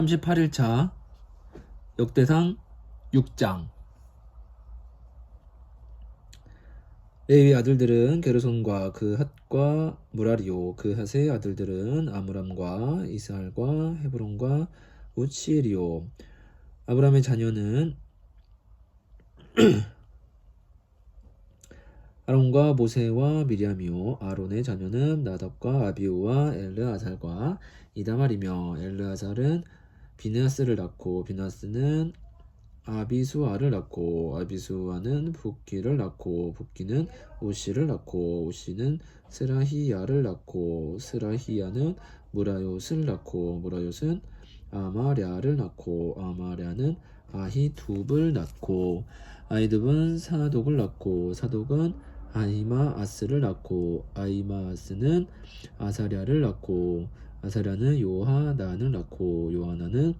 38일차 역대상 6장. 레위 아들들은 게르손과 그 핫과 무라리오 그 핫의 아들들은 아므람과 이스할과 헤브론과 우치리오 아브람의 자녀는 아론과 모세와 미리암이요. 아론의 자녀는 나답과 아비우와 엘르아살과 이다말이며 엘르아살은 비느하스를 낳고 비느하스는 아비수아를 낳고 아비수아는 붓기를 낳고 붓기는 우시를 낳고 우시는 스라히야를 낳고 스라히야는 무라요스를 낳고 무라요스는 아마랴를 낳고 아마랴는 아히둡을 낳고 아히둡은 사독을 낳고 사독은 아히마아스를 낳고 아히마아스는 아사랴를 낳고 아사랴는 요하나를 낳고 요하나는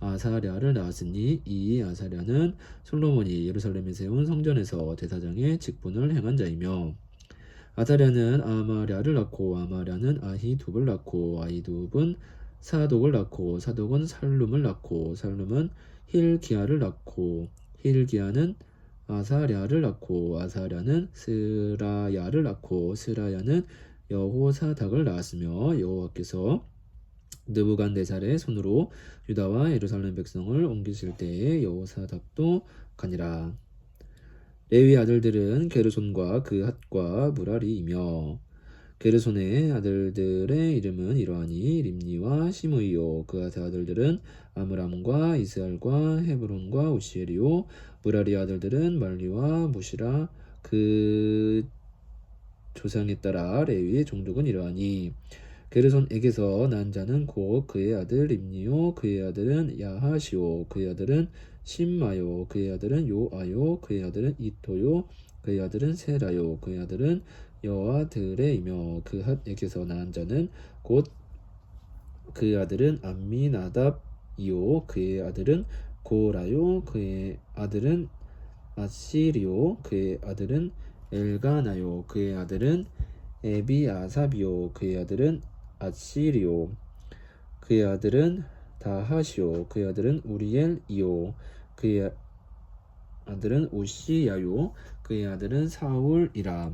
아사랴를 낳았으니 이 아사랴는 솔로몬이 예루살렘에 세운 성전에서 대사장의 직분을 행한 자이며 아사랴는 아마랴를 낳고 아마랴는 아히둡을 낳고 아히둡은 사독을 낳고 사독은 살룸을 낳고 살룸은 힐기야를 낳고 힐기야는 아사랴를 낳고 아사랴는 스라야를 낳고 스라야는 여호사닥을 낳았으며 여호와께서 느부간네살의 손으로 유다와 예루살렘 백성을 옮기실 때에 여호사닥도 가니라. 레위 아들들은 게르손과 그 핫과 무라리이며 게르손의 아들들의 이름은 이러하니 림니와 시므이요. 그 아들들은 아므람과 이스알과 헤브론과 우시엘이요. 무라리 아들들은 말리와 무시라. 그 조상에 따라 레위의 종족은 이러하니 게르손에게서 난 자는 곧 그의 아들 림니요 그의 아들은 야하시오 그의 아들은 심마요 그의 아들은 요아요 그의 아들은 이토요 그의 아들은 세라요 그의 아들은 여아드레이며 그 핫에게서 난 자는 곧 그의 아들은 암미나답이요 그의 아들은 고라요 그의 아들은 아시리오 그의 아들은 엘가나요 그의 아들은 에비아삽이요 그의 아들은 아시리오. 그의 아들은 다하시오. 그의 아들은 우리엘이요. 그의 아들은 우시야요. 그의 아들은 사울이라.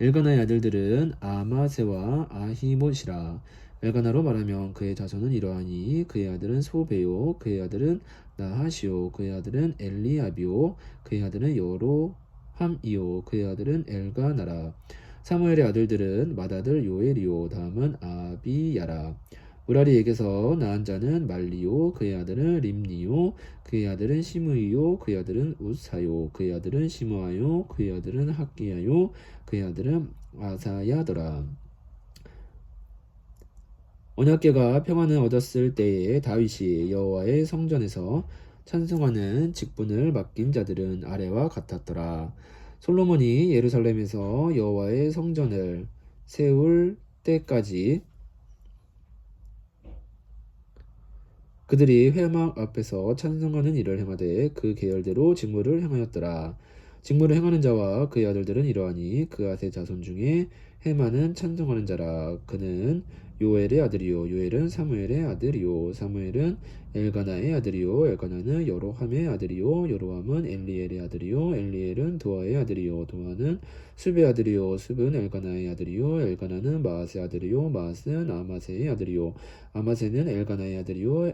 엘가나의 아들들은 아마세와 아히못이라. 엘가나로 말하면 그의 자손은 이러하니 그의 아들은 소베요. 그의 아들은 나하시오. 그의 아들은 엘리아비오 그의 아들은 여로함이요. 그의 아들은 엘가나라 사무엘의 아들들은 맏아들 요엘이요 다음은 아비야라. 우라리에게서 낳은 자는 말리요 그의 아들은 림니요 그의 아들은 시므이요 그의 아들은 우사요 그의 아들은 시므아요 그의 아들은 학기야요 그의 아들은 아사야더라. 언약궤가 평안을 얻었을 때에 다윗이 여호와의 성전에서 찬송하는 직분을 맡긴 자들은 아래와 같았더라 솔로몬이 예루살렘에서 여호와의 성전을 세울 때까지 그들이 회막 앞에서 찬송하는 일을 행하되 그 계열대로 직무를 행하였더라. 직무를 행하는 자와 그의 아들들은 이러하니 그 아세 자손 중에 해마는 찬송하는 자라. 그는 요엘의 아들이요. 요엘은 사무엘의 아들이요. 사무엘은 엘가나의 아들이요. 엘가나는 여로함의 아들이요. 여로함은 엘리엘의 아들이요. 엘리엘은 도아의 아들이요. 도아는 수베 아들이요. 습은 엘가나의 아들이요. 엘가나는 마아세 아들이요. 마아스는 아마세의 아들이요. 아마세는 엘가나의 아들이요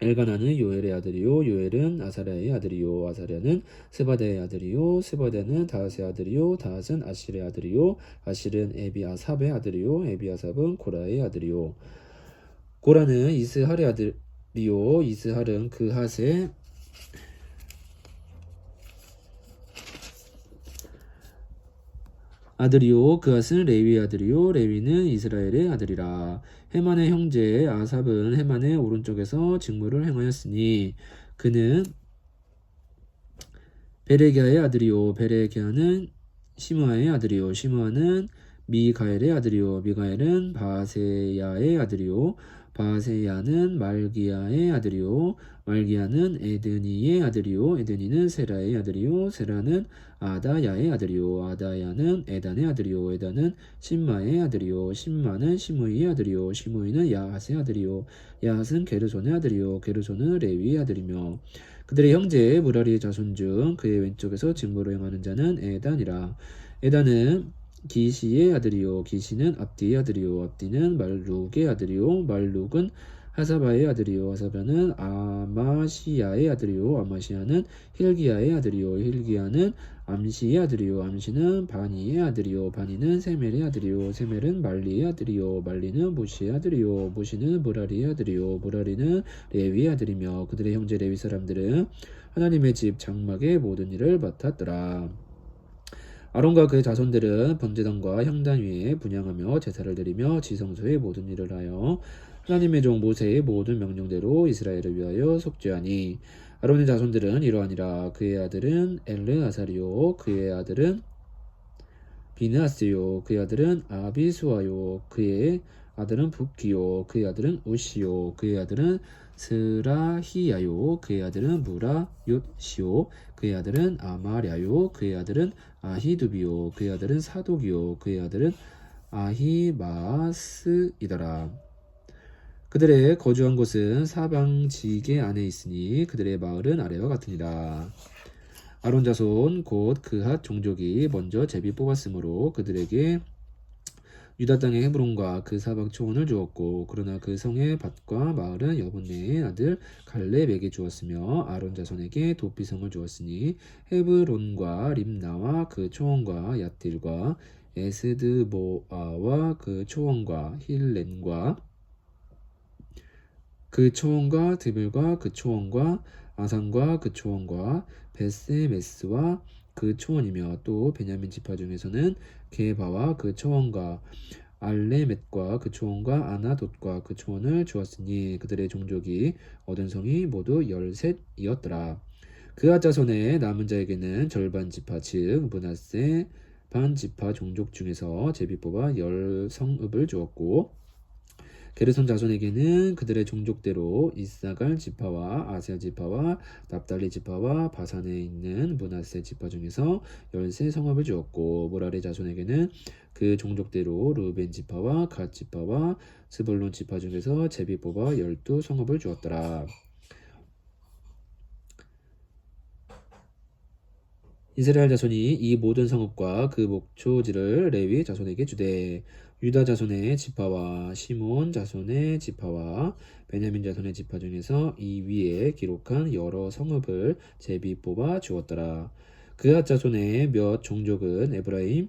엘가나는 요엘의 아들이요 요엘은 아사랴의 아들이요 아사랴는 스바데의 아들이요 스바데는 다하스의 아들이요 다하스는 아실의 아들이요 아실은 에비아삽의 아들이요 에비아삽은 고라의 아들이요. 고라는 이스할의 아들이요 이스할은 그 핫의 아들이요 그 핫은 레위의 아들이요 레위는 이스라엘의 아들이라. 헤만의 형제 아삽은 헤만의 오른쪽에서 직무를 행하였으니 그는 베레기아의 아들이요 베레기아는 시므아의 아들이요 시므아는 미가엘의 아들이요 미가엘은 바세야의 아들이요 바세야는 말기야의 아들이요. 말기야는 에드니의 아들이요. 에드니는 세라의 아들이요. 세라는 아다야의 아들이요. 아다야는 에단의 아들이요. 에단은 신마의 아들이요. 신마는 시므이의 아들이요. 시므이는 야핫의 아들이요. 야핫은 게르손의 아들이요. 게르손은 레위의 아들이며 그들의 형제 무라리의 자손 중 그의 왼쪽에서 직무를 행하는 자는 에단이라. 에단은 기시의 아들이요 기시는 압디의 아들이요 압디는 말룩의 아들이요 말룩은 하사바의 아들이요 하사바는 아마시야의 아들이요 아마시야는 힐기야의 아들이요 힐기야는 암시의 아들이요 암시는 바니의 아들이요 바니는 세멜의 아들이요 세멜은 말리의 아들이요 말리는 무시의 아들이요 무시는 무라리의 아들이요 무라리는 레위의 아들이며 그들의 형제 레위 사람들은 하나님의 집 장막의 모든 일을 맡았더라 아론과 그의 자손들은 번제단과 형단 위에 분양하며 제사를 드리며 지성소의 모든 일을 하여 하나님의 종 모세의 모든 명령대로 이스라엘을 위하여 속죄하니 아론의 자손들은 이러하니라. 그의 아들은 엘르아사리요 그의 아들은 비느하스요 그의 아들은 아비수아요 그의 아들은 북기요 그의 아들은 우시요 그의 아들은 스라히야요 그의 아들은 무라요시요 그의 아들은 아마랴요 그의 아들은 아히두비요 그의 아들은 사독이요 그의 아들은 아히마스이더라. 그들의 거주한 곳은 사방 지게 안에 있으니 그들의 마을은 아래와 같으니라. 아론 자손 곧 그핫 종족이 먼저 제비 뽑았으므로 그들에게 유다 땅의 헤브론과 그 사방 초원을 주었고 그러나 그 성의 밭과 마을은 여분네의 아들 갈렙에게 주었으며 아론 자손에게 도피성을 주었으니 헤브론과 림나와 그 초원과 야틸과 에스드보아와 그 초원과 힐렌과 그 초원과 드빌과 그 초원과 아산과 그 초원과 베세메스와 그 초원이며 또 베냐민 지파 중에서는 게바와 그 초원과 알레멧과 그 초원과 아나돗과 그 초원을 주었으니 그들의 종족이 얻은 성이 모두 열셋이었더라. 그아 자손의 남은 자에게는 절반 지파 즉 문하세 반 지파 종족 중에서 제비 뽑아 열 성읍을 주었고 게르손 자손에게는 그들의 종족대로 이사갈 지파와 아세 지파와 납달리 지파와 바산에 있는 문하세 지파 중에서 열세 성읍을 주었고 모라리 자손에게는 그 종족대로 루벤 지파와 갓 지파와 스불론 지파 중에서 제비 뽑아 열두 성읍을 주었더라. 이스라엘 자손이 이 모든 성읍과 그 목초지를 레위 자손에게 주되 유다 자손의 지파와 시몬 자손의 지파와 베냐민 자손의 지파 중에서 이 위에 기록한 여러 성읍을 제비 뽑아 주었더라. 그앗 자손의 몇 종족은 에브라임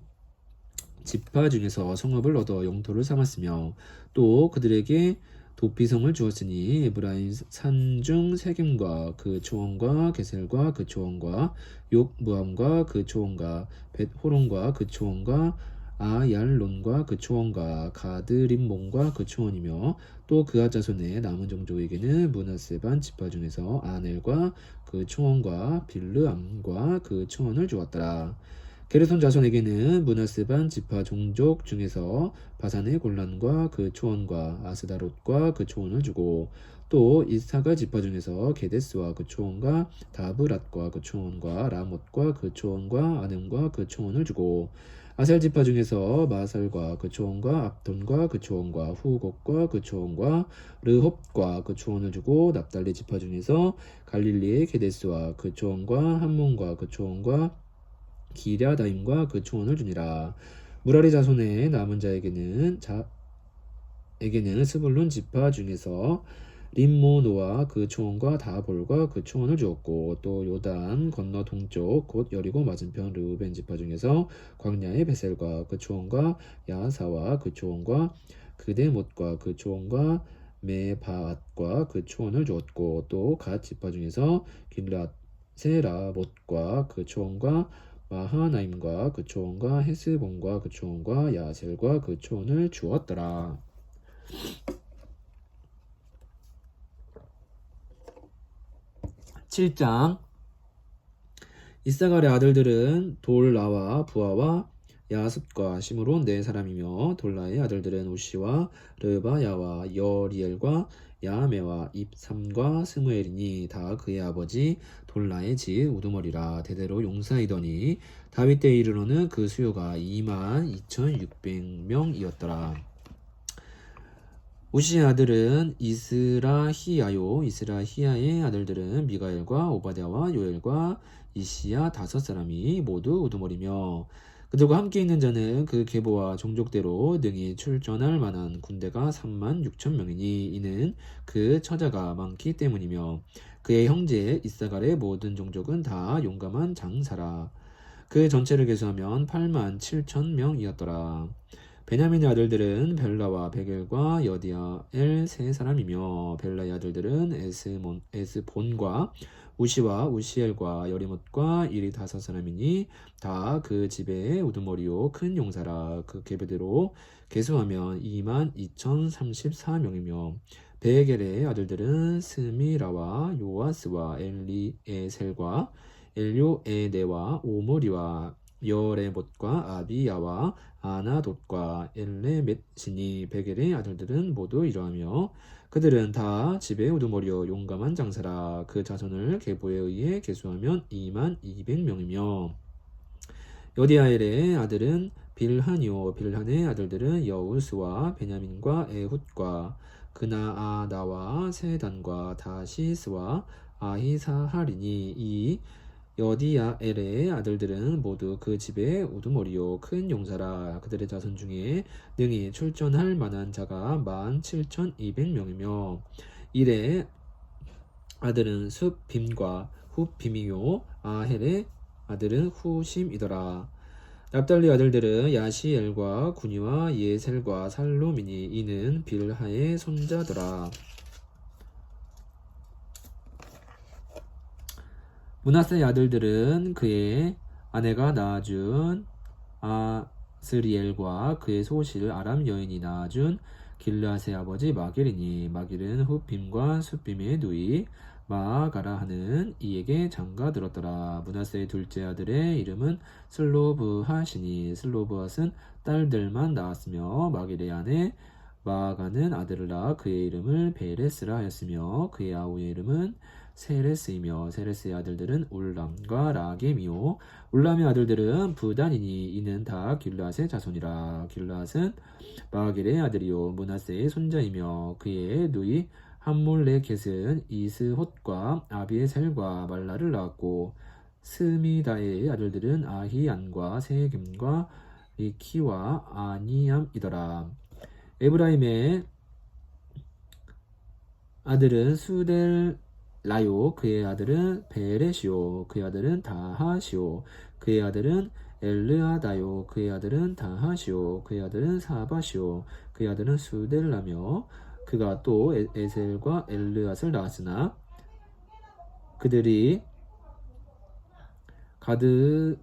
지파 중에서 성읍을 얻어 영토를 삼았으며 또 그들에게 도피성을 주었으니 에브라임 산중 세겜과 그 초원과 게셀과 그 초원과 욕무함과 그 초원과 벳호론과 그 초원과 아얄론과 그 초원과 가드림몬과 그 초원이며 또 그아 자손의 남은 종족에게는 문하세반 지파 중에서 아넬과 그 초원과 빌르암과 그 초원을 주었더라. 게르손 자손에게는 문하세반 지파 종족 중에서 바산의 골란과 그 초원과 아스다롯과 그 초원을 주고 또 이사가 지파 중에서 게데스와 그 초원과 다브랏과 그 초원과 라못과 그 초원과 아넴과 그 초원을 주고 아셀 지파 중에서 마살과 그 초원과 압돈과 그 초원과 후곡과 그 초원과 르홉과 그 초원을 주고 납달리 지파 중에서 갈릴리의 게데스와 그 초원과 한몬과 그 초원과 기랴다임과 그 초원을 주니라. 무라리 자손의 남은 자에게는 자 에게는 스불론 지파 중에서 림모노와 그 초원과 다볼과 그 초원을 주었고 또 요단 건너 동쪽 곧 여리고 맞은편 르우벤 지파 중에서 광야의 베셀과 그 초원과 야사와 그 초원과 그대못과 그 초원과 메바앗과 그 초원을 주었고 또 갓 지파 중에서 길라세라못과 그 초원과 마하나임과 그 초원과 헤스본과 그 초원과 야셀과 그 초원을 주었더라. 7장 이사갈의 아들들은 돌라와 부하와 야습과 시므론 네 사람이며 돌라의 아들들은 우시와 르바야와 여리엘과 야메와 입삼과 스무엘이니 다 그의 아버지 돌라의 집 우두머리라 대대로 용사이더니 다윗 때 이르러는 그 수요가 2만 2,600명이었더라. 우시의 아들은 이스라히야요. 이스라히야의 아들들은 미가엘과 오바댜와 요엘과 이시야 다섯 사람이 모두 우두머리며 그들과 함께 있는 자는 그 계보와 종족대로 능히 출전할 만한 군대가 3만 6천 명이니 이는 그 처자가 많기 때문이며 그의 형제 이사갈의 모든 종족은 다 용감한 장사라. 그 전체를 계수하면 8만 7천 명이었더라 베냐민의 아들들은 벨라와 베겔과 여디아엘 세 사람이며 벨라의 아들들은 에스몬, 에스본과 우시와 우시엘과 여리못과 이리 다섯 사람이니 다 그 집의 우두머리요 큰 용사라. 그 계배대로 계수하면 2만 2,034명이며 베겔의 아들들은 스미라와 요아스와 엘리에셀과 엘요에네와 오므리와 여레못과 아비야와 아나돗과 엘레멧시니 베겔의 아들들은 모두 이러하며 그들은 다 집에 우두머리여 용감한 장사라 그 자손을 계보에 의해 계수하면 2만 200명이며 여디아엘의 아들은 빌한이오 빌한의 아들들은 여우스와 베냐민과 에훗과 그나아나와 세단과 다시스와 아히사하리니 이 여디야엘의 아들들은 모두 그 집의 우두머리요 큰 용사라. 그들의 자손 중에 능히 출전할 만한 자가 만 칠천 이백 명이며 이래 아들은 숲빔과 후빔이요 아헬의 아들은 후심이더라. 납달리 아들들은 야시엘과 구니와 예셀과 살로미니 이는 빌하의 손자더라 문하세의 아들들은 그의 아내가 낳아준 아스리엘과 그의 소실 아람 여인이 낳아준 길르앗의 아버지 마길이니 마길은 후빔과 숫빔의 누이 마가라 하는 이에게 장가 들었더라. 문하세의 둘째 아들의 이름은 슬로브핫이니 슬로브핫은 딸들만 낳았으며 마길의 아내 마가는 아들을 낳아 그의 이름을 베레스라 하였으며 그의 아우의 이름은 세레스이며 세레스의 아들들은 울람과 라겜이요. 울람의 아들들은 부단이니 이는 다 길라앗의 자손이라. 길라앗은 마길의 아들이요. 문하세의 손자이며 그의 누이 함몰레켓은 이스톳과 아비에셀과 말라를 낳았고 스미다의 아들들은 아히안과 세겜과 리키와 아니암이더라 에브라임의 아들은 수델 라요. 그의 아들은 베레시오. 그의 아들은 다하시오. 그의 아들은 엘르아다요. 그의 아들은 다하시오. 그의 아들은 사바시오. 그의 아들은 수델라며 그가 또 에- 에셀과 엘르앗을 낳았으나 그들이 가드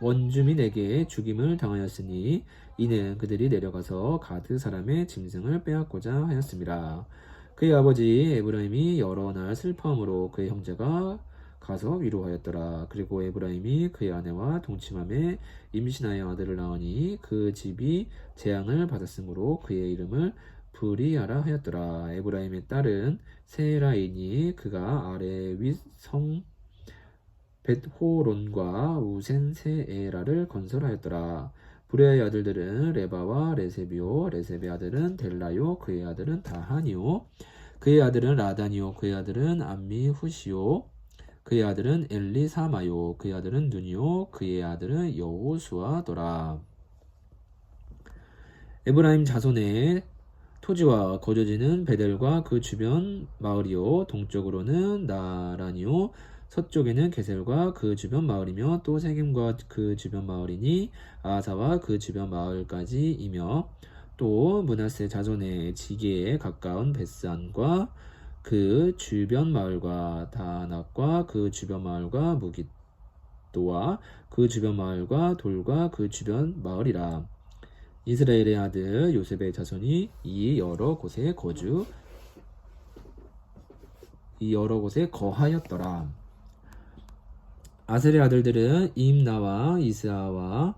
원주민에게 죽임을 당하였으니 이는 그들이 내려가서 가드 사람의 짐승을 빼앗고자 하였습니다. 그의 아버지 에브라임이 여러 날 슬퍼함으로 그의 형제가 가서 위로하였더라. 그리고 에브라임이 그의 아내와 동침함에 임신하여 아들을 낳으니 그 집이 재앙을 받았으므로 그의 이름을 브리아라 하였더라. 에브라임의 딸은 세라이니 그가 아래 윗성 벳호론과 우센세에라를 건설하였더라. 브레아의 아들들은 레바와 레세비오, 레세의 아들은 델라요, 그의 아들은 다하니오, 그의 아들은 라다니오, 그의 아들은 암미 후시오, 그의 아들은 엘리사마요, 그의 아들은 누니오, 그의 아들은 여호수아더라. 에브라임 자손의 토지와 거주지는 베델과 그 주변 마을이요, 동쪽으로는 나란이요, 서쪽에는 게셀과 그 주변 마을이며 또 세겜과 그 주변 마을이니 아사와 그 주변 마을까지이며 또 문하세 자손의 지게에 가까운 베스안과 그 주변 마을과 다낙과 그 주변 마을과 무기또와 그 주변 마을과 돌과 그 주변 마을이라 이스라엘의 아들 요셉의 자손이 이 여러 곳에 거주 이 여러 곳에 거하였더라. 아셀의 아들들은 임나와 이스아와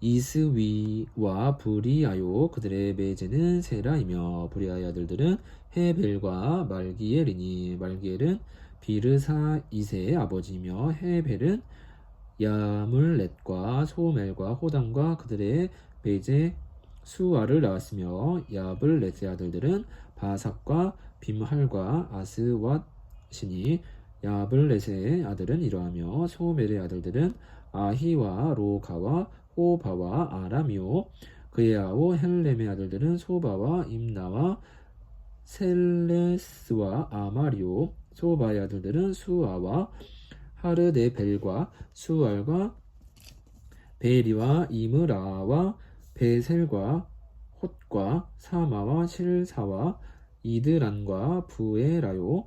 이스위와 브리아요. 그들의 매제는 세라이며 브리아의 아들들은 헤벨과 말기엘이니 말기엘은 비르사 이세의 아버지이며 헤벨은 야물렛과 소멜과 호담과 그들의 매제 수아를 낳았으며 야블렛의 아들들은 바삭과 빔할과 아스왓이니 야블렛의 아들은 이러하며 소멜의 아들들은 아히와 로가와 호바와 아람이요. 그의 아우 헬렘의 아들들은 소바와 임나와 셀레스와 아마리오 소바의 아들들은 수아와 하르데벨과 수알과 베리와 이므라와 베셀과 홑과 사마와 실사와 이드란과 부에라요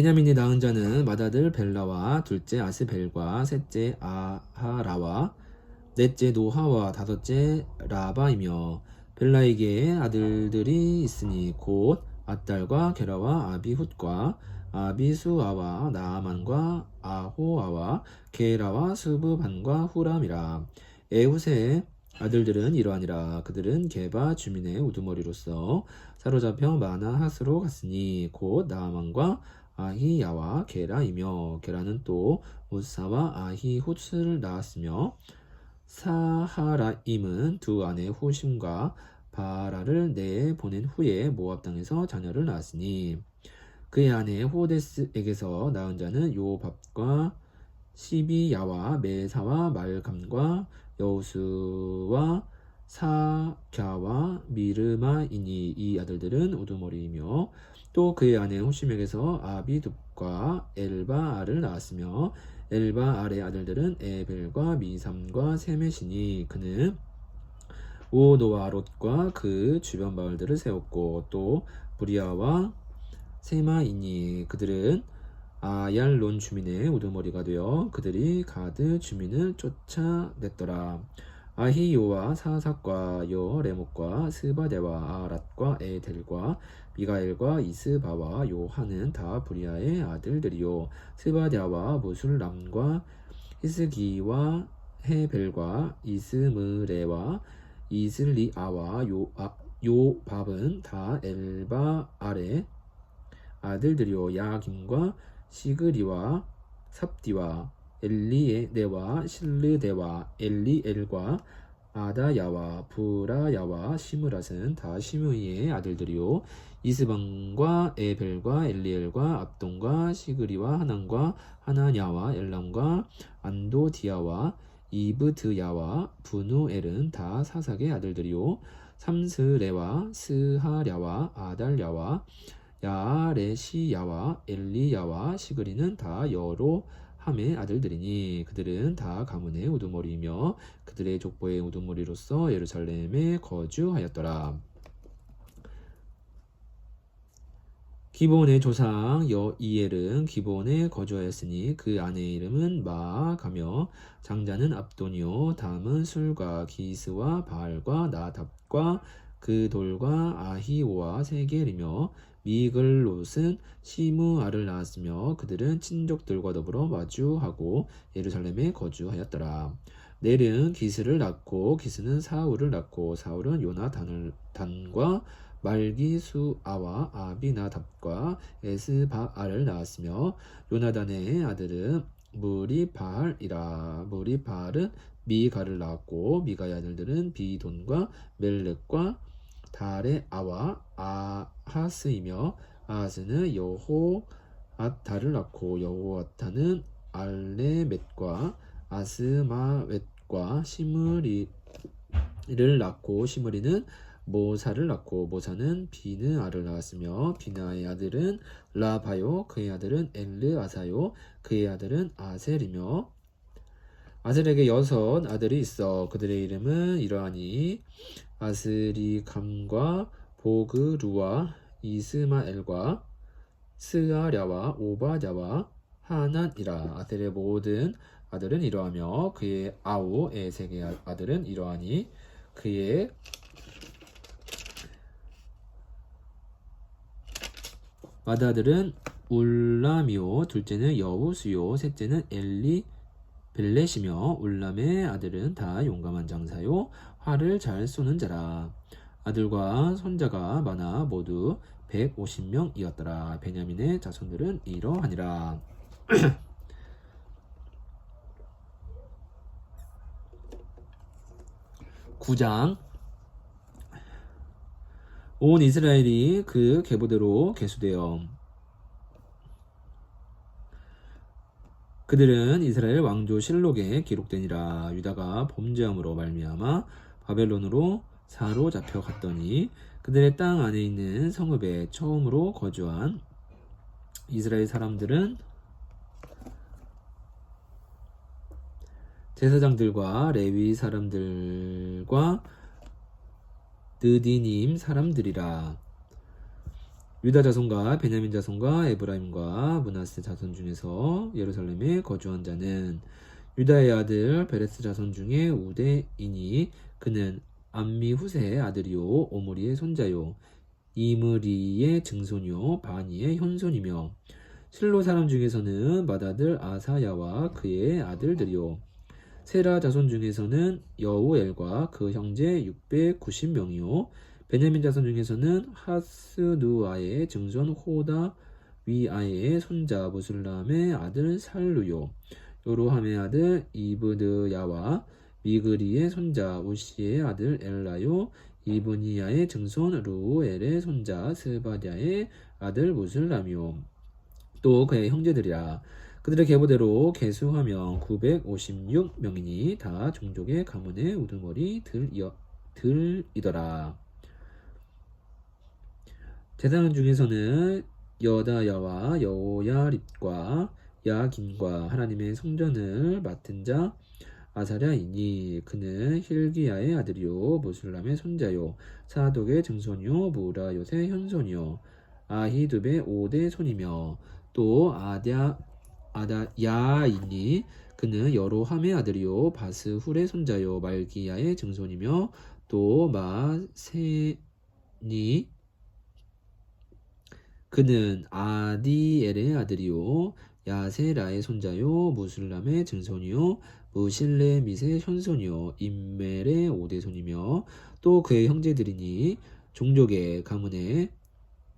베냐민이 낳은 자는 맏아들 벨라와 둘째 아스벨과 셋째 아하라와 넷째 노하와 다섯째 라바이며 벨라에게 아들들이 있으니 곧 아딸과 게라와 아비훗과 아비수아와 나아만과 아호아와 게라와 스브반과 후람이라. 에훗의 아들들은 이러하니라. 그들은 게바 주민의 우두머리로서 사로잡혀 마나핫으로 갔으니 곧 나아만과 아히야와 게라이며 게라는 또 우사와 아히훗을 낳았으며 사하라임은 두 아내 후심과 바라를 내 보낸 후에 모압 땅에서 자녀를 낳았으니 그의 아내 호데스에게서 낳은 자는 요밥과 시비야와 메사와 말감과 여우수와 사갸와 미르마이니 이 아들들은 우두머리이며 또 그의 아내 호심에게서 아비둡과 엘바알을 낳았으며 엘바알의 아들들은 에벨과 미삼과 세메시니 그는 오노와 롯과 그 주변 마을들을 세웠고 또 부리아와 세마이니 그들은 아얄론 주민의 우두머리가 되어 그들이 가드 주민을 쫓아냈더라. 아히요와 사삭과 요 레목과 스바데와 아랏과 에델과 미가엘과 이스바와 요한은 다 부리아의 아들들이요. 스바데와 무술람과 히스기와 헤벨과 이스므레와 이슬리아와 요, 아, 요밥은 다 엘바 아래 아들들이요. 야김과 시그리와 삽디와 엘리에네와 실르데와 엘리엘과 아다야와 부라야와 시므랏은 다 시므이의 아들들이요. 이스방과 에벨과 엘리엘과 압동과 시그리와 하난과 하나냐와 엘람과 안도디아와 이브드야와 분우엘은 다 사삭의 아들들이요. 삼스레와 스하랴와 아달랴와 야레시야와 엘리야와 시그리는 다 여로 함의 아들들이니 그들은 다 가문의 우두머리이며 그들의 족보의 우두머리로서 예루살렘에 거주하였더라. 기본의 조상 여 이엘은 기본에 거주하였으니 그 아내의 이름은 마가며 장자는 압도니요 다음은 술과 기스와 바알과 나답과 그 돌과 아히오와 세겔이며 미글롯은 시므아를 낳았으며 그들은 친족들과 더불어 마주하고 예루살렘에 거주하였더라. 넬은 기스를 낳고 기스는 사울을 낳고 사울은 요나단을 단과 말기수아와 아비나답과 에스바알을 낳았으며 요나단의 아들은 무리바알이라 무리바알은 미가를 낳았고 미가의 아들들은 비돈과 멜렉과 다레아와 아하스이며 아하스는 여호아타를 낳고 여호아타는 알레멧과 아스마웻과 시므리를 낳고 시므리는 모사를 낳고 모사는 비느아를 낳았으며 비느아의 아들은 라바요 그의 아들은 엘르아사요 그의 아들은 아셀이며 아셀에게 여섯 아들이 있어. 그들의 이름은 이러하니 아스리감과 보그루와 이스마엘과 스아랴와 오바랴와 하난이라 아셀의 모든 아들은 이러하며 그의 아우 에색의 아들은 이러하니 그의 마다들은 울람이요 둘째는 여우수요 셋째는 엘리 벨렛이며 울람의 아들은 다 용감한 장사요 활을 잘 쏘는 자라. 아들과 손자가 많아 모두 150명이었더라. 베냐민의 자손들은 이러하니라. 9장. 온 이스라엘이 그 계보대로 계수되어 그들은 이스라엘 왕조 실록에 기록되니라. 유다가 범죄함으로 말미암아 바벨론으로 사로 잡혀 갔더니 그들의 땅 안에 있는 성읍에 처음으로 거주한 이스라엘 사람들은 제사장들과 레위 사람들과 느디님 사람들이라. 유다 자손과 베냐민 자손과 에브라임과 문하세 자손 중에서 예루살렘에 거주한 자는 유다의 아들 베레스 자손 중에 우대이니 그는 암미 후세의 아들이요 오므리의 손자요 이므리의 증손이요 바니의 현손이며 실로 사람 중에서는 맏아들 아사야와 그의 아들들이요. 세라 자손 중에서는 여우엘과 그 형제 690명이요. 베냐민 자손 중에서는 하스누아의 증손 호다 위아의 손자 무슬람의 아들 살루요. 요로함의 아들 이브드야와 미그리의 손자 우시의 아들 엘라요 이브니야의 증손 루엘의 손자 스바디아의 아들 무슬람이요 또 그의 형제들이라 그들의 계보대로 계수하면 956명이니 다 종족의 가문의 우두머리 들이어, 들이더라. 제사장 중에서는 여다야와 여야립과 야긴과 하나님의 성전을 맡은 자 아사랴이니 그는 힐기야의 아들이요 무슬람의 손자요 사독의 증손이요 무라요의 현손이요 아히두의 오대 손이며 또 아랴 아다야이니 그는 여로함의 아들이요 바스훌의 손자요 말기야의 증손이며 또 마세니 그는 아디엘의 아들이요 야세라의 손자요 무슬람의 증손이요 무실레밋의 현손이요 임멜의 오대손이며 또 그의 형제들이니 종족의 가문의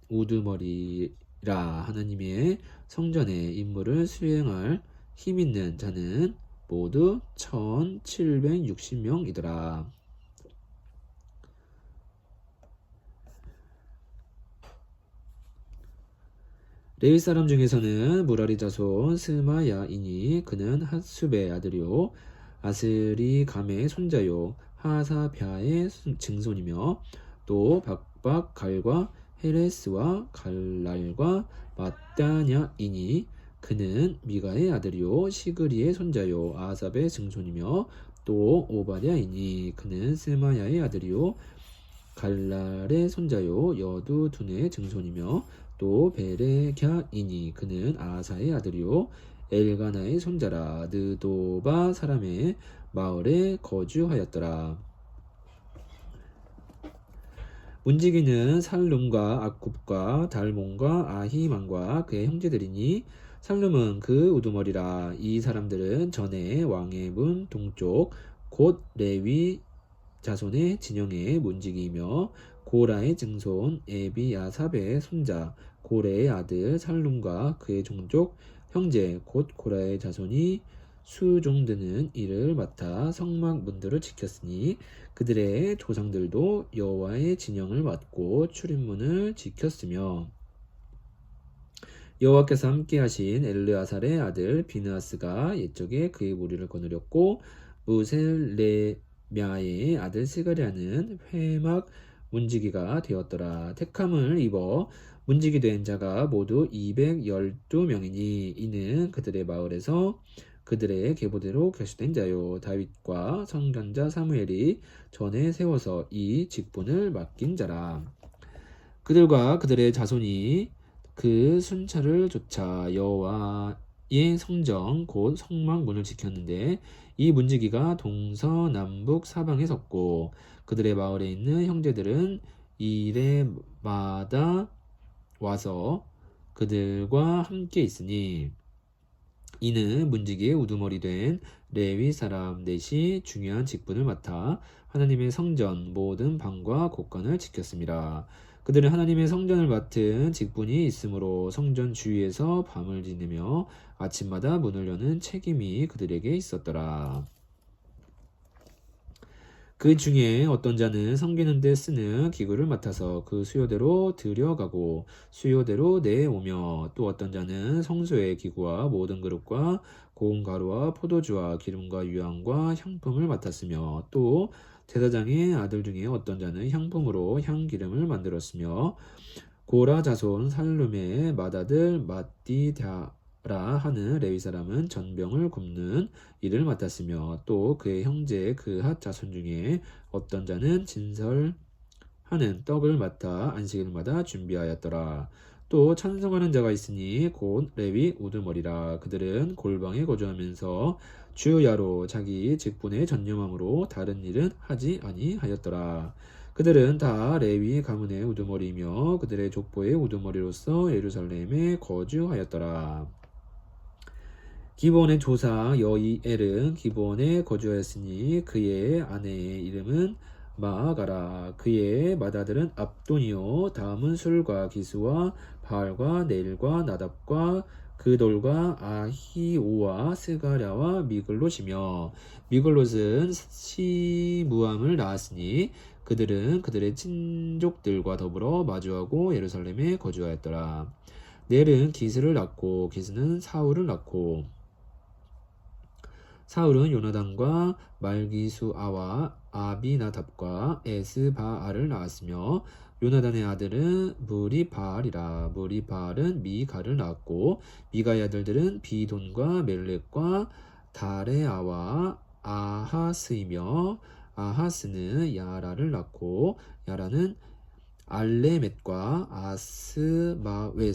우두머리라 하나님의 성전의 임무를 수행할 힘 있는 자는 모두 1760명이더라. 레위 사람 중에서는 무라리 자손 스마야이니 그는 핫숲의 아들이요. 아스리 감의 손자요. 하사벼의 증손이며 또 박박 갈과 헤레스와 갈랄과 마따냐이니 그는 미가의 아들이요. 시그리의 손자요. 아삽의 증손이며 또 오바댜이니 그는 세마야의 아들이요 갈랄의 손자요 여두둔의 증손이며 또 베레갸이니 그는 아사의 아들이요 엘가나의 손자라 느도바 사람의 마을에 거주하였더라. 문지기는 살룸과 아굽과 달몬과 아히만과 그의 형제들이니 살룸은 그 우두머리라 이 사람들은 전에 왕의 문 동쪽 곧 레위 자손의 진영의 문지기이며 고라의 증손 에비야삽의 손자 고레의 아들 살룸과 그의 종족 형제 곧 고라의 자손이 수종드는 일을 맡아 성막 문들을 지켰으니 그들의 조상들도 여호와의 진영을 맡고 출입문을 지켰으며 여호와께서 함께하신 엘르아살의 아들 비느아스가 옛적에 그의 무리를 거느렸고 무셀레 мя의 아들 스가리아는 회막 문지기가 되었더라. 택함을 입어 문지기 된 자가 모두 212명이니 이는 그들의 마을에서 그들의 계보대로 결수된 자요 다윗과 선견자 사무엘이 전에 세워서 이 직분을 맡긴 자라 그들과 그들의 자손이 그 순찰을 쫓아 여호와의 성정 곧 성막 문을 지켰는데 이 문지기가 동서남북 사방에 섰고 그들의 마을에 있는 형제들은 이래마다 와서 그들과 함께 있으니 이는 문지기의 우두머리 된 레위 사람 넷이 중요한 직분을 맡아 하나님의 성전 모든 방과 곳간을 지켰습니다. 그들은 하나님의 성전을 맡은 직분이 있으므로 성전 주위에서 밤을 지내며 아침마다 문을 여는 책임이 그들에게 있었더라. 그 중에 어떤 자는 섬기는 데 쓰는 기구를 맡아서 그 수요대로 들여가고 수요대로 내오며 또 어떤 자는 성소의 기구와 모든 그릇과 고운 가루와 포도주와 기름과 유향과 향품을 맡았으며 또 제사장의 아들 중에 어떤 자는 향품으로 향기름을 만들었으며 고라 자손 살룸의 맏아들 마띠다 라 하는 레위 사람은 전병을 굽는 일을 맡았으며 또 그의 형제 그핫 자손 중에 어떤 자는 진설하는 떡을 맡아 안식일마다 준비하였더라. 또 찬송하는 자가 있으니 곧 레위 우두머리라 그들은 골방에 거주하면서 주야로 자기 직분에 전념함으로 다른 일은 하지 아니하였더라. 그들은 다 레위 가문의 우두머리이며 그들의 족보의 우두머리로서 예루살렘에 거주하였더라. 기본의 조사 여이엘은 기본에 거주하였으니 그의 아내의 이름은 마아가라 그의 맏아들은 압돈이요 다음은 술과 기수와 바알과 네일과 나답과 그돌과 아히오와 스가랴와 미글롯이며 미글롯은 시무함을 낳았으니 그들은 그들의 친족들과 더불어 마주하고 예루살렘에 거주하였더라. 넬은 기스를 낳고 기스는 사울을 낳고 사울은 요나단과 말기수아와 아비나답과 에스바알을 낳았으며 요나단의 아들은 무리바알이라. 무리바알은 미가를 낳았고 미가의 아들들은 비돈과 멜렉과 다레아와 아하스이며 아하스는 야라를 낳고 야라는 알레멧과 아스마웨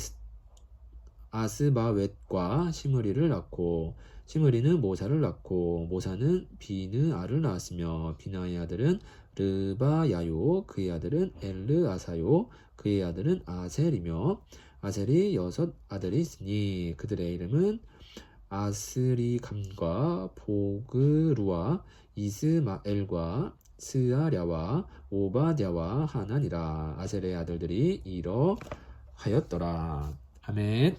아스마웻과 시므리를 낳고 시므리는 모사를 낳고 모사는 비느 아를 낳았으며 비나의 아들은 르바야요 그의 아들은 엘르아사요 그의 아들은 아셀이며 아셀이 여섯 아들이 있으니 그들의 이름은 아스리감과 보그루와 이스마엘과 스아랴와 오바댜와 하나니라. 아셀의 아들들이 이러하였더라. 아멘